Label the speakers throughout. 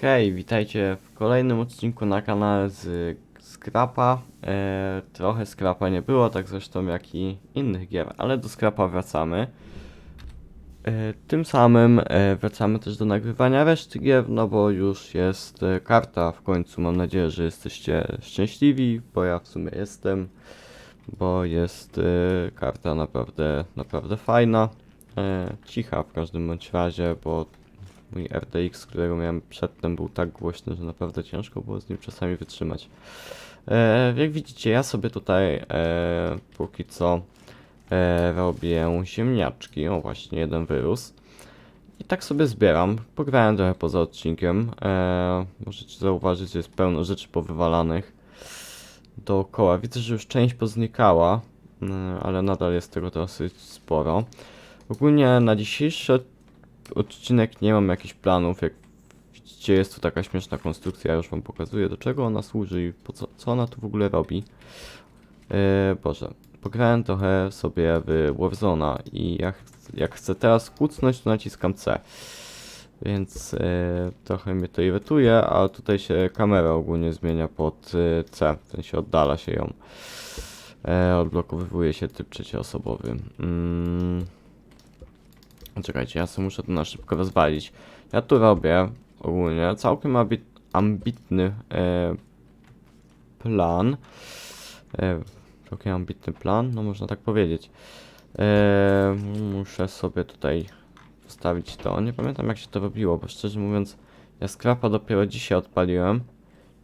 Speaker 1: Hej, witajcie w kolejnym odcinku na kanale z Scrapa. E, trochę Scrapa nie było, tak zresztą jak i innych gier, ale do Scrapa wracamy. E, tym samym e, wracamy też do nagrywania reszty gier, no bo już jest e, karta w końcu. Mam nadzieję, że jesteście szczęśliwi, bo ja w sumie jestem, bo jest e, karta naprawdę, naprawdę fajna. E, cicha w każdym bądź razie, bo Mój RTX, którego miałem przedtem, był tak głośny, że naprawdę ciężko było z nim czasami wytrzymać. E, jak widzicie, ja sobie tutaj e, póki co e, robię ziemniaczki. O, właśnie, jeden wyrósł. I tak sobie zbieram. Pograłem trochę poza odcinkiem. E, możecie zauważyć, że jest pełno rzeczy powywalanych dookoła. Widzę, że już część poznikała, e, ale nadal jest tego dosyć sporo. Ogólnie na dzisiejszy odcinek nie mam jakichś planów. Jak widzicie, jest tu taka śmieszna konstrukcja. Ja już wam pokazuję, do czego ona służy i po co, co ona tu w ogóle robi. Yy, Boże, pograłem trochę sobie w Warzona i jak, jak chcę teraz kucnąć, to naciskam C. Więc yy, trochę mnie to irytuje, a tutaj się kamera ogólnie zmienia pod yy, C, w sensie oddala się ją. E, odblokowywuje się typ trzecioosobowy. Mm. Czekajcie, ja sobie muszę to na szybko rozwalić. Ja tu robię ogólnie całkiem ambi ambitny e, plan. E, całkiem ambitny plan, no można tak powiedzieć. E, muszę sobie tutaj wstawić to. Nie pamiętam jak się to robiło, bo szczerze mówiąc, ja skrapa dopiero dzisiaj odpaliłem.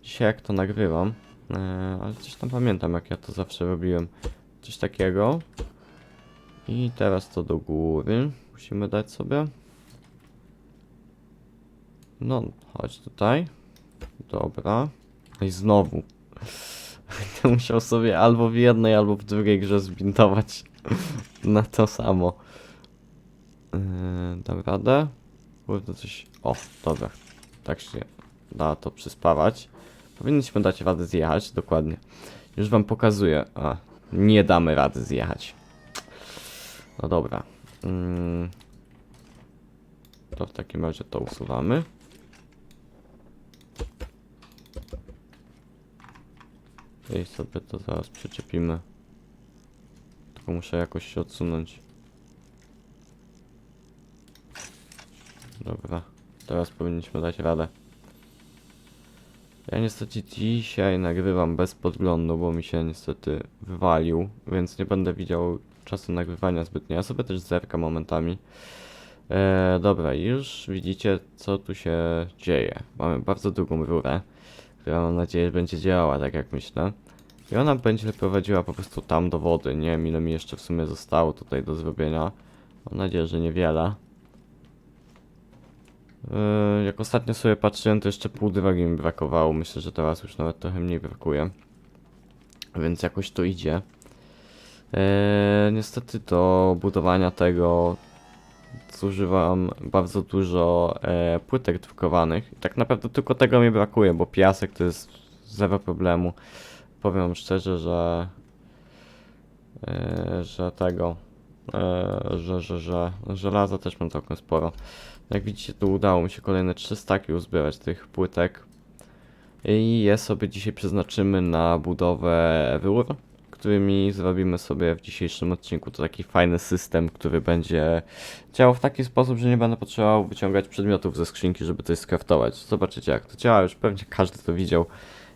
Speaker 1: Dzisiaj jak to nagrywam. E, ale coś tam pamiętam jak ja to zawsze robiłem. Coś takiego. I teraz to do góry. Musimy dać sobie. No, chodź tutaj. Dobra. I znowu. Będę musiał sobie albo w jednej, albo w drugiej grze zbintować na to samo. Yy, dam radę? Kurde, coś... O, dobra. Tak się da to przyspawać. Powinniśmy dać radę zjechać, dokładnie. Już wam pokazuję. A, nie damy rady zjechać. No dobra. Mm. To w takim razie to usuwamy. I sobie to zaraz przyczepimy. Tylko muszę jakoś się odsunąć. Dobra. Teraz powinniśmy dać radę. Ja niestety dzisiaj nagrywam bez podglądu, bo mi się niestety wywalił, więc nie będę widział czasu nagrywania zbytnio. Ja sobie też zerkam momentami. E, dobra, już widzicie co tu się dzieje. Mamy bardzo długą rurę, która mam nadzieję będzie działała tak jak myślę. I ona będzie prowadziła po prostu tam do wody. Nie wiem ile mi jeszcze w sumie zostało tutaj do zrobienia. Mam nadzieję, że niewiele. E, jak ostatnio sobie patrzyłem, to jeszcze pół drogi mi brakowało. Myślę, że teraz już nawet trochę mniej brakuje. Więc jakoś to idzie. Eee, niestety do budowania tego zużywam bardzo dużo e, płytek drukowanych. Tak naprawdę tylko tego mi brakuje, bo piasek to jest zero problemu. Powiem szczerze, że e, że tego e, że, że, że żelaza też mam całkiem sporo. Jak widzicie tu udało mi się kolejne 3 staki uzbierać tych płytek. I je sobie dzisiaj przeznaczymy na budowę rur którymi zrobimy sobie w dzisiejszym odcinku. To taki fajny system, który będzie działał w taki sposób, że nie będę potrzebował wyciągać przedmiotów ze skrzynki, żeby coś skraftować. Zobaczycie jak to działa, już pewnie każdy to widział,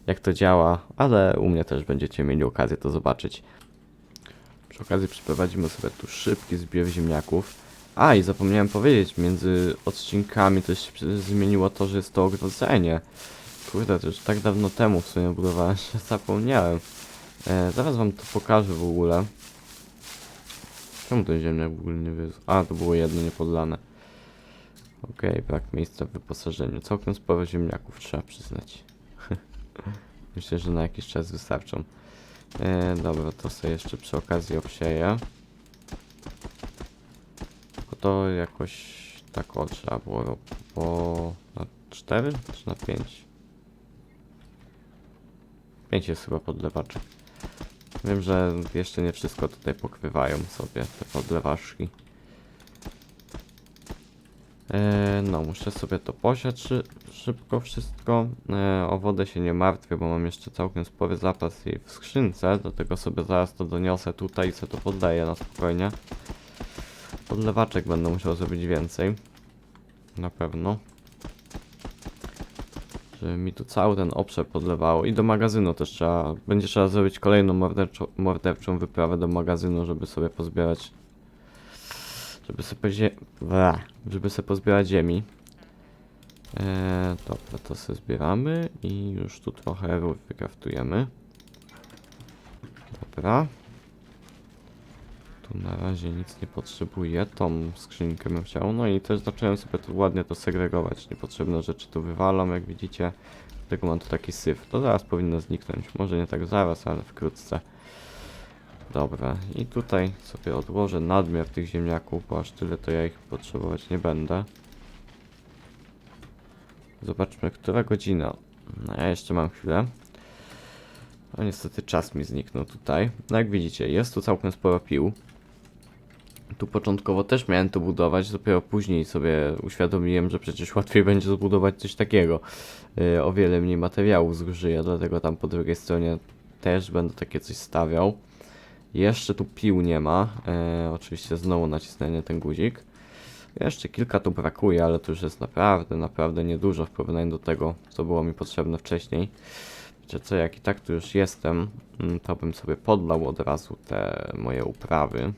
Speaker 1: jak to działa, ale u mnie też będziecie mieli okazję to zobaczyć. Przy okazji przeprowadzimy sobie tu szybki zbiór ziemniaków. A, i zapomniałem powiedzieć, między odcinkami też się zmieniło to, że jest to ogrodzenie. Kurde, to już tak dawno temu w sumie budowałem, że zapomniałem. E, zaraz wam to pokażę w ogóle. Czemu ten ziemniak w ogóle nie wyzwał? A, to było jedno niepodlane. Okej, brak miejsca w wyposażeniu. Całkiem sporo ziemniaków trzeba przyznać. Myślę, że na jakiś czas wystarczą. E, dobra, to sobie jeszcze przy okazji obsieję. Tylko to jakoś tak o trzeba było po na 4 czy na 5? 5 jest chyba podlewaczek. Wiem, że jeszcze nie wszystko tutaj pokrywają sobie te podlewaszki. E, no, muszę sobie to posiać szy szybko wszystko. E, o wodę się nie martwię, bo mam jeszcze całkiem spory zapas jej w skrzynce, dlatego sobie zaraz to doniosę tutaj i sobie to poddaję na spokojnie. Podlewaczek będę musiał zrobić więcej. Na pewno. Żeby mi tu cały ten obszar podlewało. I do magazynu też trzeba, będzie trzeba zrobić kolejną morderczą, morderczą wyprawę do magazynu, żeby sobie pozbierać żeby sobie. Bla, żeby sobie pozbierać ziemi. Eee, dobra, to sobie zbieramy i już tu trochę wykraftujemy. Dobra. Tu na razie nic nie potrzebuję, tą skrzynkę bym chciał. No i też zacząłem sobie tu ładnie to segregować. Niepotrzebne rzeczy tu wywalam, jak widzicie. Dlatego mam tu taki syf. To zaraz powinno zniknąć. Może nie tak zaraz, ale wkrótce. Dobra, i tutaj sobie odłożę nadmiar tych ziemniaków, bo aż tyle to ja ich potrzebować nie będę. Zobaczmy, która godzina. No ja jeszcze mam chwilę. No niestety czas mi zniknął tutaj. No jak widzicie, jest tu całkiem sporo pił. Tu początkowo też miałem to budować, dopiero później sobie uświadomiłem, że przecież łatwiej będzie zbudować coś takiego. Yy, o wiele mniej materiałów zużyję, dlatego tam po drugiej stronie też będę takie coś stawiał. Jeszcze tu pił nie ma. E, oczywiście znowu nacisnę ten guzik. Jeszcze kilka tu brakuje, ale to już jest naprawdę, naprawdę niedużo w porównaniu do tego, co było mi potrzebne wcześniej. Wiecie co, jak i tak tu już jestem, mm, to bym sobie podlał od razu te moje uprawy.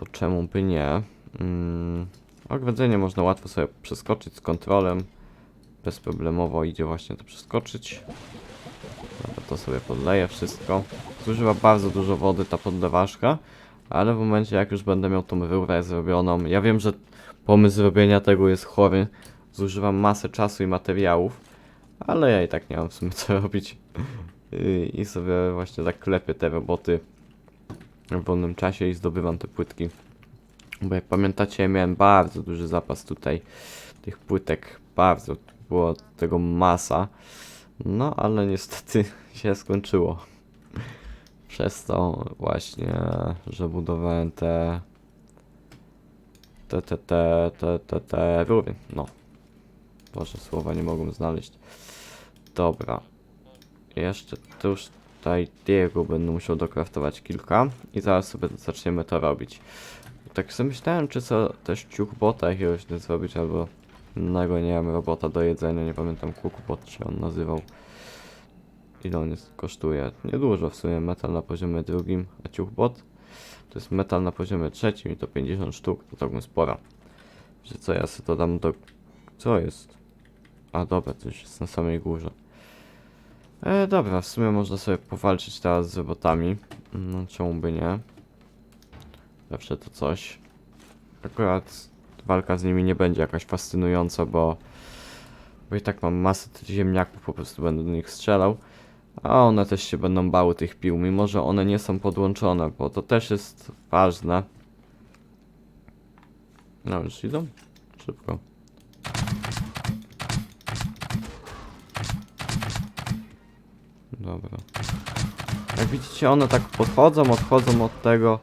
Speaker 1: Bo czemu by nie? Mm, ogrodzenie można łatwo sobie przeskoczyć z kontrolem. Bezproblemowo idzie właśnie to przeskoczyć. Dobra, to sobie podleję wszystko. Zużywa bardzo dużo wody ta podleważka, ale w momencie jak już będę miał tą rurę zrobioną, ja wiem, że pomysł zrobienia tego jest chory, zużywam masę czasu i materiałów, ale ja i tak nie mam w sumie co robić I, i sobie właśnie tak klepię te roboty w wolnym czasie i zdobywam te płytki. Bo jak pamiętacie, miałem bardzo duży zapas tutaj tych płytek, bardzo, było tego masa. No, ale niestety się skończyło. Przez to właśnie, że budowałem te te, te, te, te, te, te rury. No. Boże, słowa nie mogłem znaleźć. Dobra. Jeszcze tu już tutaj Diego będę musiał dokraftować kilka i zaraz sobie zaczniemy to robić. Tak sobie myślałem, czy co też ciuchbota jakiegoś nie zrobić, albo innego, nie wiem, robota do jedzenia, nie pamiętam, cookbot się on nazywał. Ile on jest, kosztuje? Niedużo w sumie, metal na poziomie drugim, a ciuchbot to jest metal na poziomie trzecim i to 50 sztuk, to całkiem spora. Że co, ja sobie to dam do... Co jest? A dobra, już jest na samej górze. E, dobra, w sumie można sobie powalczyć teraz z robotami. No, czemu by nie? Zawsze to coś. Akurat walka z nimi nie będzie jakaś fascynująca, bo... Bo i tak mam masę tych ziemniaków, po prostu będę do nich strzelał. A one też się będą bały tych pił, mimo że one nie są podłączone, bo to też jest ważne. No już idą? Szybko. Dobra. Jak widzicie, one tak podchodzą, odchodzą od tego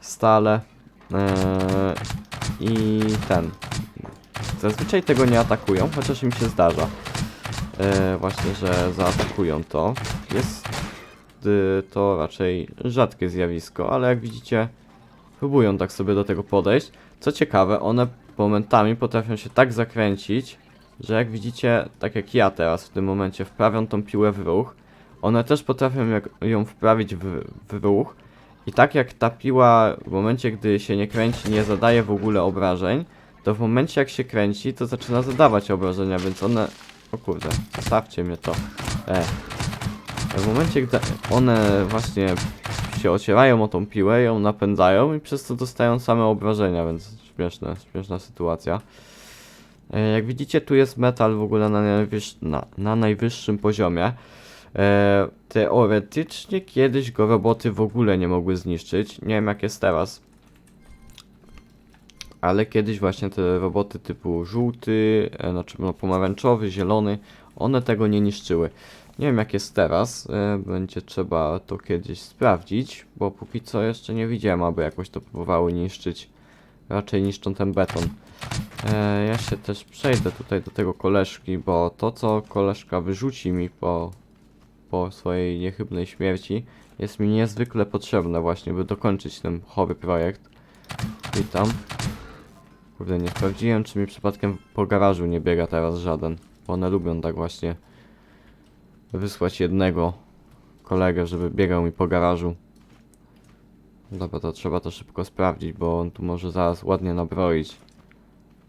Speaker 1: stale. Eee, I ten. Zazwyczaj tego nie atakują, chociaż im się zdarza. E, właśnie, że zaatakują to. Jest y, to raczej rzadkie zjawisko, ale jak widzicie, próbują tak sobie do tego podejść. Co ciekawe, one momentami potrafią się tak zakręcić, że jak widzicie, tak jak ja teraz w tym momencie wprawiam tą piłę w ruch, one też potrafią jak, ją wprawić w, w ruch i tak jak ta piła w momencie, gdy się nie kręci, nie zadaje w ogóle obrażeń, to w momencie jak się kręci, to zaczyna zadawać obrażenia, więc one o kurde, zostawcie mnie to. E. W momencie, gdy one właśnie się ocierają o tą piłę, ją napędzają i przez to dostają same obrażenia, więc śmieszne, śmieszna sytuacja. E, jak widzicie, tu jest metal w ogóle na, na, na najwyższym poziomie. E, teoretycznie kiedyś go roboty w ogóle nie mogły zniszczyć. Nie wiem jak jest teraz. Ale kiedyś właśnie te roboty typu żółty, e, znaczy no pomarańczowy, zielony, one tego nie niszczyły. Nie wiem jak jest teraz, e, będzie trzeba to kiedyś sprawdzić, bo póki co jeszcze nie widziałem, aby jakoś to próbowały niszczyć raczej niszczą ten beton. Ja się też przejdę tutaj do tego koleżki, bo to co koleżka wyrzuci mi po, po swojej niechybnej śmierci jest mi niezwykle potrzebne właśnie, by dokończyć ten chory projekt. Witam. Kurde, nie sprawdziłem, czy mi przypadkiem po garażu nie biega teraz żaden. Bo one lubią tak właśnie wysłać jednego kolegę, żeby biegał mi po garażu. Dobra, to trzeba to szybko sprawdzić, bo on tu może zaraz ładnie nabroić.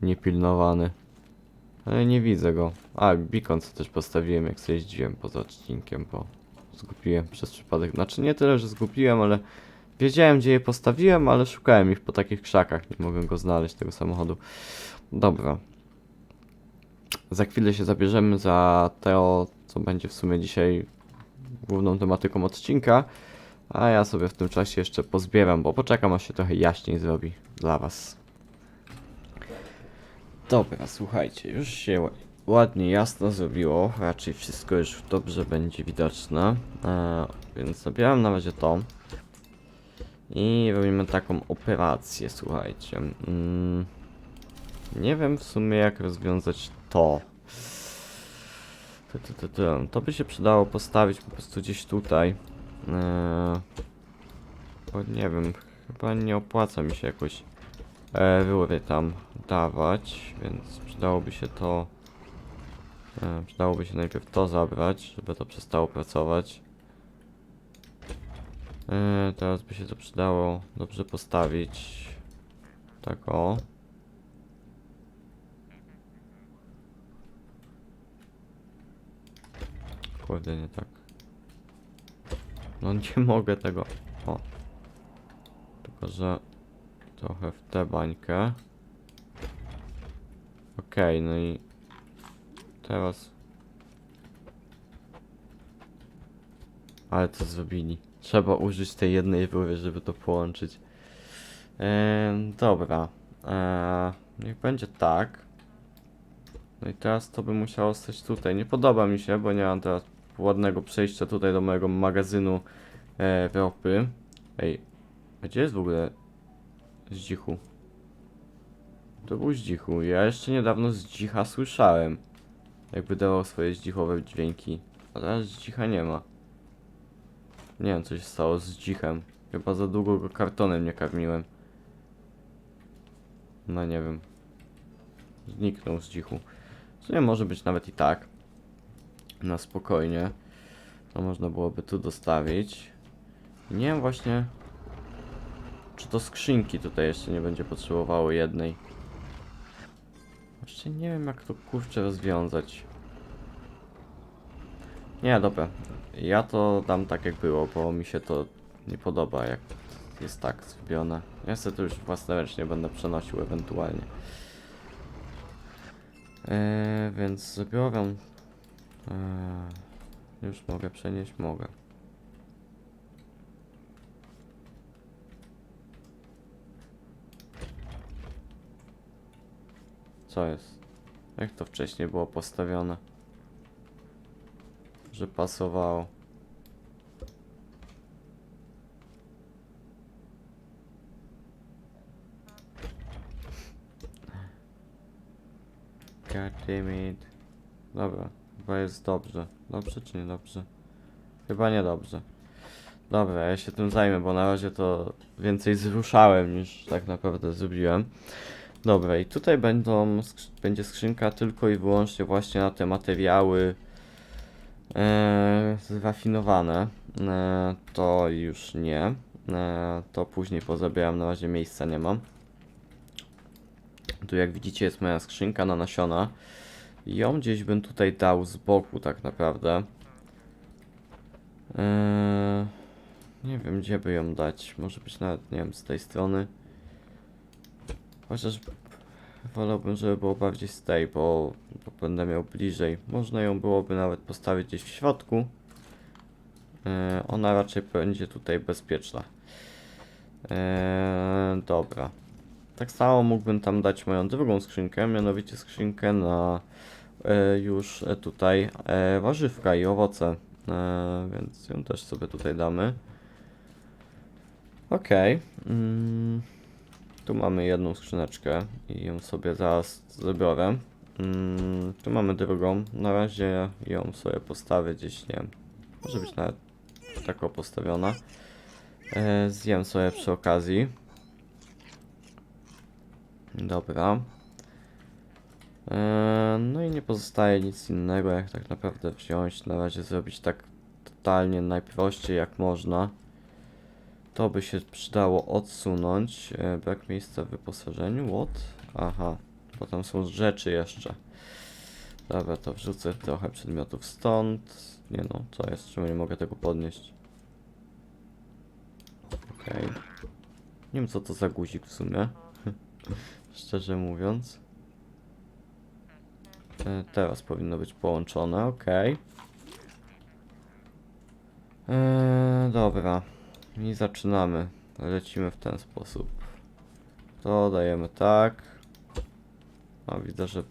Speaker 1: Niepilnowany. Ale nie widzę go. A, beacon co też postawiłem, jak sobie jeździłem poza odcinkiem, bo zgubiłem przez przypadek. Znaczy nie tyle, że zgubiłem, ale wiedziałem, gdzie je postawiłem, ale szukałem ich po takich krzakach. Nie mogłem go znaleźć, tego samochodu. Dobra. Za chwilę się zabierzemy za to, co będzie w sumie dzisiaj główną tematyką odcinka. A ja sobie w tym czasie jeszcze pozbieram, bo poczekam aż się trochę jaśniej zrobi dla was. Dobra, słuchajcie, już się ła- ładnie jasno zrobiło, raczej wszystko już dobrze będzie widoczne, e, więc zabieram na razie to i robimy taką operację, słuchajcie. Mm, nie wiem w sumie jak rozwiązać to. To, to, by się przydało postawić po prostu gdzieś tutaj. Eee, bo nie wiem, chyba nie opłaca mi się jakoś e, rury tam dawać, więc przydałoby się to. E, przydałoby się najpierw to zabrać, żeby to przestało pracować. E, teraz by się to przydało dobrze postawić. Tak o. Kurde, nie tak. No nie mogę tego. O. Tylko, że trochę w tę bańkę. Okej, no i teraz. Ale co zrobili? Trzeba użyć tej jednej rury, żeby to połączyć. Dobra. Niech będzie tak. No i teraz to by musiało stać tutaj. Nie podoba mi się, bo nie mam teraz ładnego przejścia tutaj do mojego magazynu e, ropy. Ej, a gdzie jest w ogóle Zdzichu? To był Zdzichu. Ja jeszcze niedawno Zdzicha słyszałem. Jakby dawał swoje zdzichowe dźwięki. A teraz Zdzicha nie ma. Nie wiem, co się stało z Zdzichem. Chyba za długo go kartonem nie karmiłem. No nie wiem. Zniknął Zdzichu. W sumie może być nawet i tak. Na spokojnie. To można byłoby tu dostawić. Nie wiem właśnie, czy to skrzynki tutaj jeszcze nie będzie potrzebowało jednej. Jeszcze nie wiem jak to kurczę rozwiązać. Nie, dobra. Ja to dam tak jak było, bo mi się to nie podoba jak jest tak zrobione. Ja sobie to już własnoręcznie będę przenosił ewentualnie. Eee, więc zabiorę. Eee, już mogę przenieść, mogę. Co jest? Jak to wcześniej było postawione? Że pasowało. God. Dobra, chyba jest dobrze. Dobrze czy nie dobrze? Chyba nie dobrze. Dobra, ja się tym zajmę, bo na razie to więcej zruszałem niż tak naprawdę zrobiłem. Dobra, i tutaj będą, będzie skrzynka tylko i wyłącznie właśnie na te materiały e, zrafinowane. E, to już nie. E, to później pozabieram, na razie miejsca nie mam. Tu jak widzicie jest moja skrzynka na nasiona. Ją gdzieś bym tutaj dał z boku tak naprawdę. Eee, nie wiem gdzie by ją dać. Może być nawet, nie wiem, z tej strony. Chociaż wolałbym, żeby było bardziej z tej, bo, bo będę miał bliżej. Można ją byłoby nawet postawić gdzieś w środku. Eee, ona raczej będzie tutaj bezpieczna. Eee, dobra. Tak samo mógłbym tam dać moją drugą skrzynkę, mianowicie skrzynkę na e, już tutaj e, warzywka i owoce. E, więc ją też sobie tutaj damy. Okej. Mm, Tu mamy jedną skrzyneczkę i ją sobie zaraz zabiorę. Mm, tu mamy drugą. Na razie ją sobie postawię gdzieś, nie wiem. Może być nawet tako postawiona. E, zjem sobie przy okazji. Dobra. E, no i nie pozostaje nic innego, jak tak naprawdę wziąć. Na razie zrobić tak totalnie najprościej jak można. To by się przydało odsunąć. E, brak miejsca w wyposażeniu. What? Aha. Bo tam są rzeczy jeszcze. Dobra, to wrzucę trochę przedmiotów stąd. Nie no, co jest? Czemu nie mogę tego podnieść? Okej. Nie wiem co to za guzik w sumie. Szczerze mówiąc. E, teraz powinno być połączone, okej. Eee, dobra. I zaczynamy. Lecimy w ten sposób. To dajemy tak. A widzę, że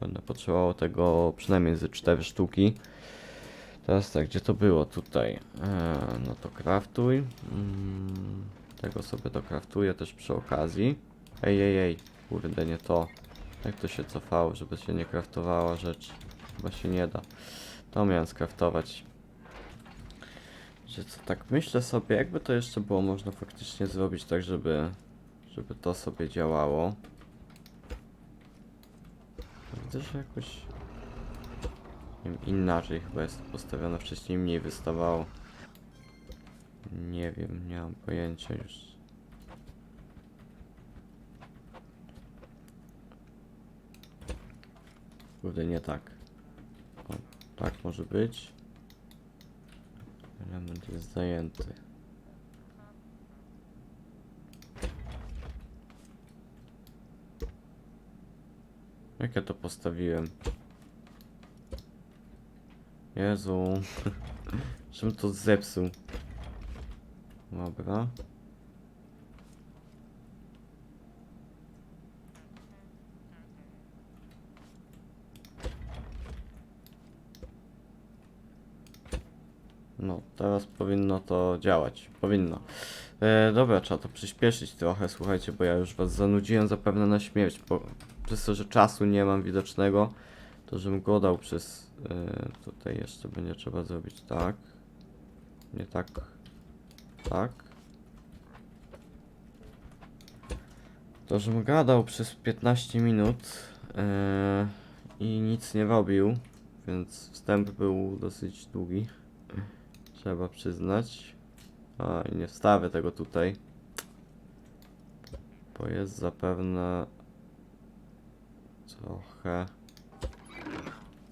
Speaker 1: będę potrzebował tego przynajmniej ze 4 sztuki. Teraz tak, gdzie to było? Tutaj. Eee, no to craftuj. Mm, tego sobie dokraftuję też przy okazji. Ej, ej, ej. Kurde, nie to. Jak to się cofało, żeby się nie kraftowała rzecz? Chyba się nie da. To miałem skraftować. Że co, tak myślę sobie, jakby to jeszcze było można faktycznie zrobić tak, żeby, żeby to sobie działało. Widzę, że jakoś nie wiem, inaczej chyba jest to postawione, wcześniej mniej wystawało. Nie wiem, nie mam pojęcia już. Kurde, nie tak. O, tak może być. Element jest zajęty. Jak ja to postawiłem? Jezu. Żebym to zepsuł. Dobra. No, teraz powinno to działać. Powinno. E, dobra, trzeba to przyspieszyć trochę, słuchajcie, bo ja już was zanudziłem zapewne na śmierć, bo przez to, że czasu nie mam widocznego, to żebym go dał przez... E, tutaj jeszcze będzie trzeba zrobić tak. Nie tak. Tak. To, żebym gadał przez 15 minut e, i nic nie robił, więc wstęp był dosyć długi. Trzeba przyznać. A i nie wstawię tego tutaj. Bo jest zapewne trochę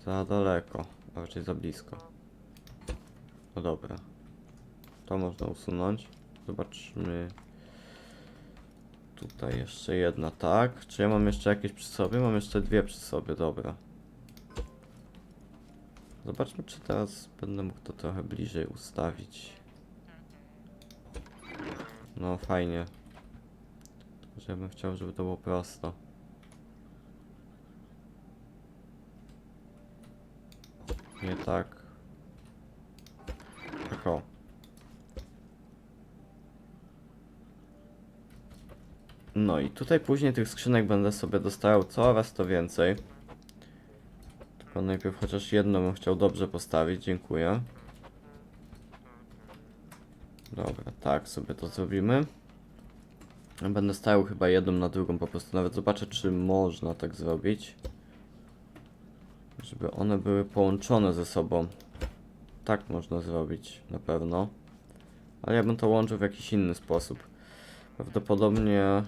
Speaker 1: za daleko, a raczej za blisko. No dobra. To można usunąć. Zobaczmy. Tutaj jeszcze jedna, tak. Czy ja mam jeszcze jakieś przy sobie? Mam jeszcze dwie przy sobie, dobra. Zobaczmy, czy teraz będę mógł to trochę bliżej ustawić. No, fajnie. Tylko, ja bym chciał, żeby to było prosto. Nie tak. Tak o. No i tutaj później tych skrzynek będę sobie dostawał coraz to więcej. Tylko najpierw chociaż jedną bym chciał dobrze postawić, dziękuję. Dobra, tak sobie to zrobimy. Będę stawiał chyba jedną na drugą po prostu, nawet zobaczę czy można tak zrobić. Żeby one były połączone ze sobą. Tak można zrobić, na pewno. Ale ja bym to łączył w jakiś inny sposób. Prawdopodobnie...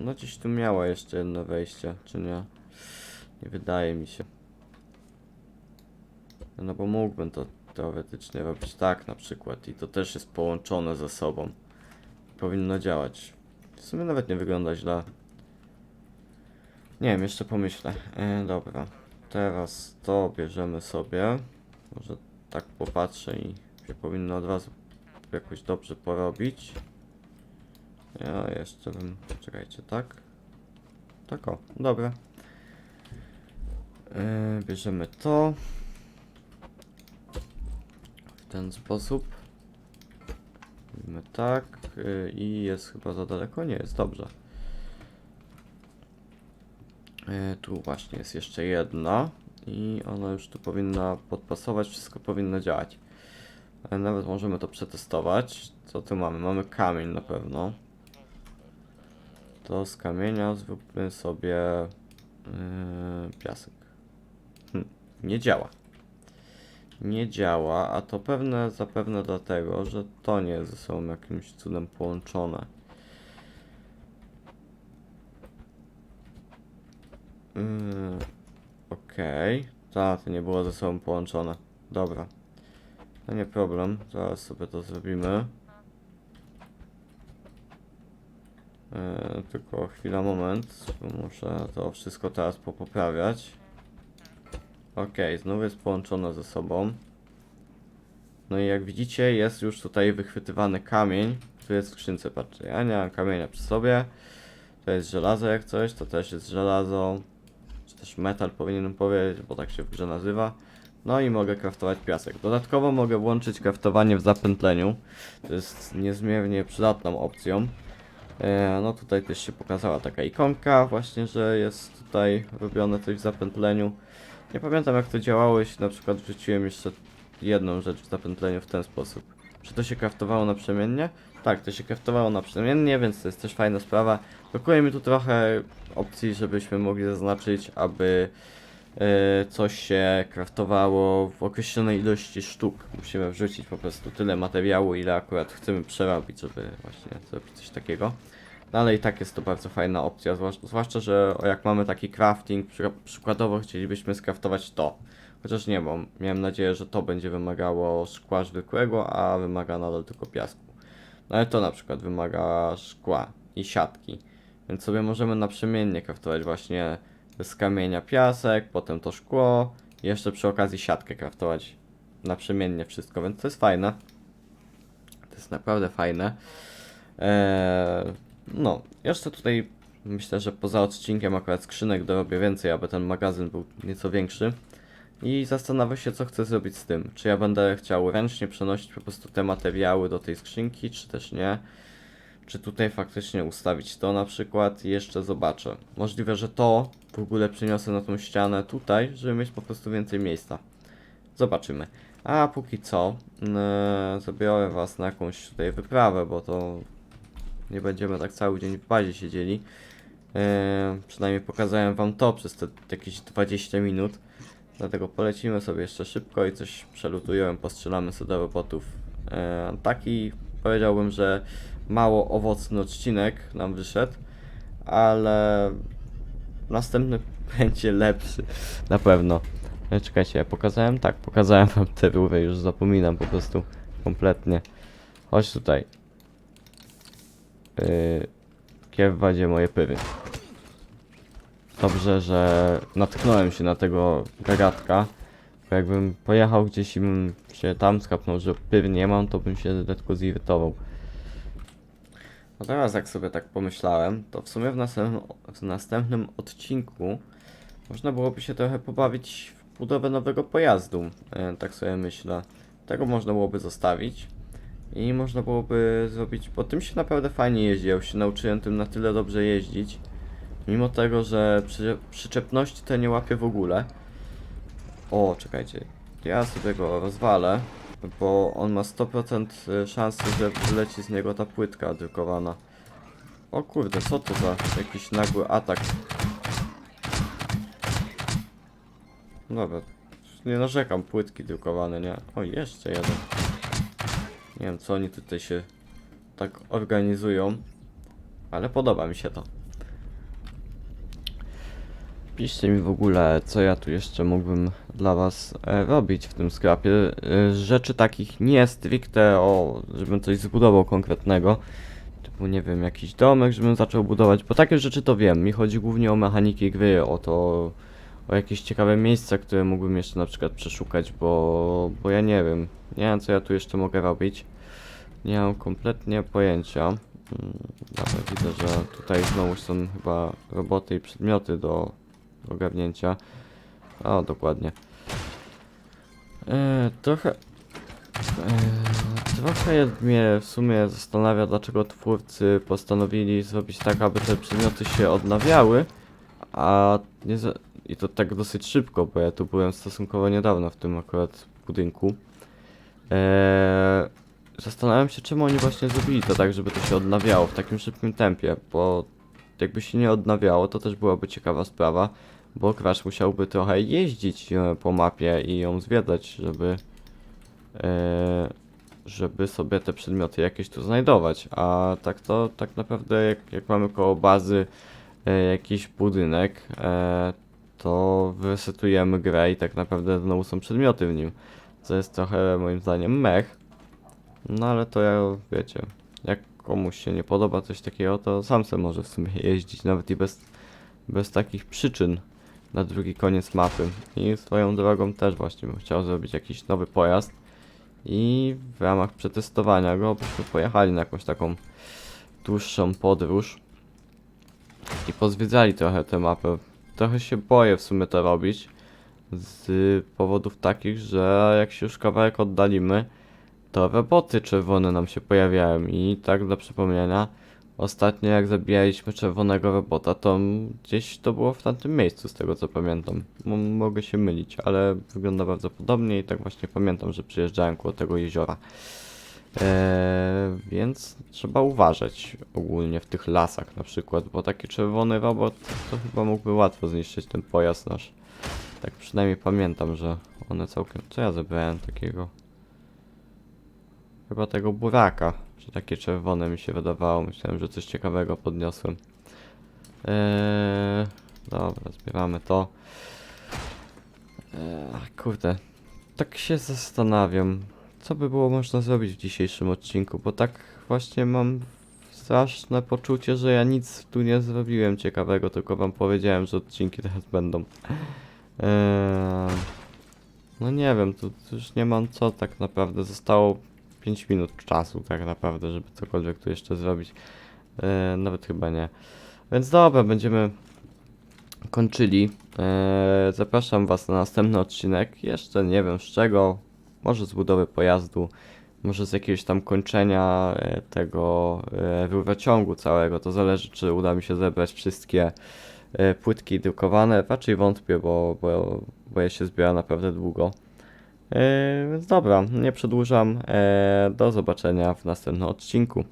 Speaker 1: Ona gdzieś tu miała jeszcze jedno wejście, czy nie? Nie wydaje mi się. No bo mógłbym to teoretycznie robić tak na przykład i to też jest połączone ze sobą. Powinno działać. W sumie nawet nie wygląda źle. Nie wiem, jeszcze pomyślę. E, dobra. Teraz to bierzemy sobie. Może tak popatrzę i się powinno od razu jakoś dobrze porobić. Ja jeszcze bym... Czekajcie, tak? Tak o, dobra. E, bierzemy to ten sposób. Robimy tak y, i jest chyba za daleko? Nie, jest dobrze. E, tu właśnie jest jeszcze jedna i ona już tu powinna podpasować, wszystko powinno działać. Ale nawet możemy to przetestować. Co tu mamy? Mamy kamień na pewno. To z kamienia zróbmy sobie yy, piasek. Hm, nie działa. Nie działa, a to pewne zapewne dlatego, że to nie jest ze sobą jakimś cudem połączone. Yy, Okej, okay. to nie było ze sobą połączone. Dobra. No nie problem, zaraz sobie to zrobimy. Yy, tylko chwila, moment, muszę to wszystko teraz popoprawiać. Okej, znów jest połączone ze sobą. No i jak widzicie, jest już tutaj wychwytywany kamień. Tu jest w skrzynce, patrzcie, ja nie mam kamienia przy sobie. To jest żelazo jak coś, to też jest żelazo. Czy też metal powinienem powiedzieć, bo tak się w grze nazywa. No i mogę kraftować piasek. Dodatkowo mogę włączyć kraftowanie w zapętleniu. To jest niezmiernie przydatną opcją. E, no tutaj też się pokazała taka ikonka właśnie, że jest tutaj robione coś w zapętleniu. Nie pamiętam jak to działało, jeśli na przykład wrzuciłem jeszcze jedną rzecz w zapętleniu w ten sposób. Czy to się kraftowało naprzemiennie? Tak, to się kraftowało naprzemiennie, więc to jest też fajna sprawa. Brakuje mi tu trochę opcji, żebyśmy mogli zaznaczyć, aby e, coś się kraftowało w określonej ilości sztuk. Musimy wrzucić po prostu tyle materiału, ile akurat chcemy przerobić, żeby właśnie zrobić coś takiego. No ale i tak jest to bardzo fajna opcja, zwłasz- zwłaszcza, że jak mamy taki crafting, przy, przykładowo chcielibyśmy skraftować to. Chociaż nie, bo miałem nadzieję, że to będzie wymagało szkła zwykłego, a wymaga nadal tylko piasku. No ale to na przykład wymaga szkła i siatki. Więc sobie możemy naprzemiennie kraftować właśnie z kamienia piasek, potem to szkło jeszcze przy okazji siatkę kraftować naprzemiennie wszystko, więc to jest fajne. To jest naprawdę fajne. Eee, no, jeszcze tutaj myślę, że poza odcinkiem akurat skrzynek dorobię więcej, aby ten magazyn był nieco większy. I zastanawiam się, co chcę zrobić z tym. Czy ja będę chciał ręcznie przenosić po prostu te materiały do tej skrzynki, czy też nie. Czy tutaj faktycznie ustawić to na przykład i jeszcze zobaczę. Możliwe, że to w ogóle przeniosę na tą ścianę tutaj, żeby mieć po prostu więcej miejsca. Zobaczymy. A póki co, yy, zabiorę was na jakąś tutaj wyprawę, bo to nie będziemy tak cały dzień w bazie siedzieli. Yy, przynajmniej pokazałem wam to przez te jakieś 20 minut. Dlatego polecimy sobie jeszcze szybko i coś przelutujemy, postrzelamy sobie do robotów. E, taki powiedziałbym, że mało owocny odcinek nam wyszedł, ale następny będzie lepszy, na pewno. E, czekajcie, ja pokazałem? Tak, pokazałem wam te rury, już zapominam po prostu kompletnie. Chodź tutaj. Yy, Kiewadzie moje pyry. Dobrze, że natknąłem się na tego gagatka. Bo jakbym pojechał gdzieś i bym się tam skapnął, że pyr nie mam, to bym się lekko zirytował. Teraz jak sobie tak pomyślałem, to w sumie w następnym, w następnym odcinku można byłoby się trochę pobawić w budowę nowego pojazdu. E, tak sobie myślę. Tego można byłoby zostawić. I można byłoby zrobić, bo tym się naprawdę fajnie jeździ. Ja już się nauczyłem tym na tyle dobrze jeździć. Mimo tego, że przy, przyczepności to nie łapię w ogóle. O, czekajcie. Ja sobie go rozwalę, bo on ma 100% szansy, że wyleci z niego ta płytka drukowana. O kurde, co to za jakiś nagły atak? Dobra, nie narzekam, płytki drukowane, nie? O, jeszcze jeden. Nie wiem, co oni tutaj się tak organizują, ale podoba mi się to. Piszcie mi w ogóle, co ja tu jeszcze mógłbym dla was e, robić w tym skrapie. E, rzeczy takich nie stricte o, żebym coś zbudował konkretnego. Typu, nie wiem, jakiś domek, żebym zaczął budować, bo takie rzeczy to wiem. Mi chodzi głównie o mechaniki gry, o to, o jakieś ciekawe miejsca, które mógłbym jeszcze na przykład przeszukać, bo, bo ja nie wiem. Nie wiem, co ja tu jeszcze mogę robić. Nie mam kompletnie pojęcia. Mm, Dobra, widzę, że tutaj znowu są chyba roboty i przedmioty do ogarnięcia. O, dokładnie. E, trochę... E, trochę mnie w sumie zastanawia, dlaczego twórcy postanowili zrobić tak, aby te przedmioty się odnawiały, A nie. I to tak dosyć szybko, bo ja tu byłem stosunkowo niedawno w tym akurat budynku. Eee, zastanawiam się, czemu oni właśnie zrobili to tak, żeby to się odnawiało w takim szybkim tempie, bo jakby się nie odnawiało, to też byłaby ciekawa sprawa, bo Crash musiałby trochę jeździć e, po mapie i ją zwiedzać, żeby e, żeby sobie te przedmioty jakieś tu znajdować, a tak to tak naprawdę jak, jak mamy koło bazy e, jakiś budynek, e, to wysetujemy grę i tak naprawdę znowu są przedmioty w nim, co jest trochę moim zdaniem mech, no ale to ja wiecie, jak komuś się nie podoba coś takiego, to sam se może w sumie jeździć, nawet i bez, bez takich przyczyn na drugi koniec mapy. I swoją drogą też właśnie bym chciał zrobić jakiś nowy pojazd i w ramach przetestowania go byśmy pojechali na jakąś taką dłuższą podróż i pozwiedzali trochę tę mapę. Trochę się boję w sumie to robić z powodów takich, że jak się już kawałek oddalimy, to roboty czerwone nam się pojawiają i tak dla przypomnienia, ostatnio jak zabijaliśmy czerwonego robota, to gdzieś to było w tamtym miejscu, z tego co pamiętam. M mogę się mylić, ale wygląda bardzo podobnie i tak właśnie pamiętam, że przyjeżdżałem koło tego jeziora. Eee, więc trzeba uważać ogólnie w tych lasach na przykład, bo taki czerwony robot to chyba mógłby łatwo zniszczyć ten pojazd nasz. Tak przynajmniej pamiętam, że one całkiem... Co ja zebrałem takiego? Chyba tego buraka, że takie czerwone mi się wydawało. Myślałem, że coś ciekawego podniosłem. Eee, dobra, zbieramy to. Eee, kurde, tak się zastanawiam, co by było można zrobić w dzisiejszym odcinku, bo tak właśnie mam straszne poczucie, że ja nic tu nie zrobiłem ciekawego, tylko wam powiedziałem, że odcinki teraz będą. Eee, no nie wiem, tu, już nie mam co tak naprawdę. Zostało 5 minut czasu tak naprawdę, żeby cokolwiek tu jeszcze zrobić. Eee, nawet chyba nie. Więc dobra, będziemy kończyli. Eee, zapraszam Was na następny odcinek. Jeszcze nie wiem z czego. Może z budowy pojazdu, może z jakiegoś tam kończenia e, tego e, rurociągu całego. To zależy, czy uda mi się zebrać wszystkie e, płytki drukowane. Raczej wątpię, bo, bo, bo je się zbiera naprawdę długo. E, więc dobra, nie przedłużam. E, do zobaczenia w następnym odcinku.